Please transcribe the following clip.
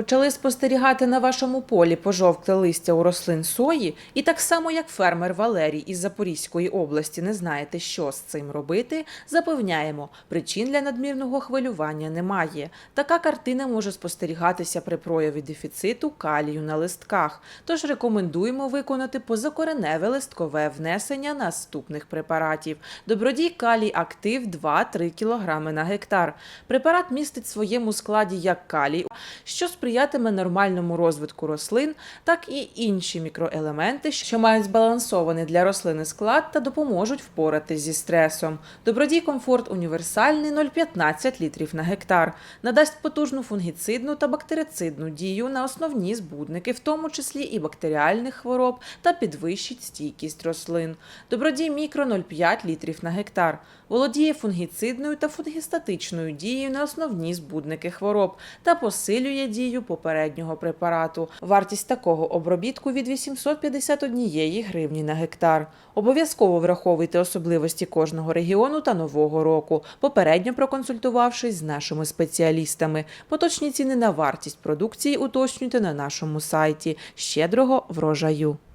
Почали спостерігати на вашому полі пожовкле листя у рослин сої, і так само як фермер Валерій із Запорізької області не знаєте, що з цим робити, запевняємо, причин для надмірного хвилювання немає. Така картина може спостерігатися при прояві дефіциту калію на листках. Тож рекомендуємо виконати позакореневе листкове внесення наступних препаратів. Добродій калій актив 2-3 кг на гектар. Препарат містить в своєму складі як калій, що сприятиме нормальному розвитку рослин, так і інші мікроелементи, що мають збалансований для рослини склад та допоможуть впоратись зі стресом. Добродій комфорт універсальний 0,15 літрів на гектар. Надасть потужну фунгіцидну та бактерицидну дію на основні збудники, в тому числі і бактеріальних хвороб, та підвищить стійкість рослин. Добродій мікро 0,5 літрів на гектар. Володіє фунгіцидною та фунгістатичною дією на основні збудники хвороб та посилює дію попереднього препарату. Вартість такого обробітку від 851 гривні на гектар. Обов'язково враховуйте особливості кожного регіону та нового року, попередньо проконсультувавшись з нашими спеціалістами. Поточні ціни на вартість продукції уточнюйте на нашому сайті. Щедрого врожаю!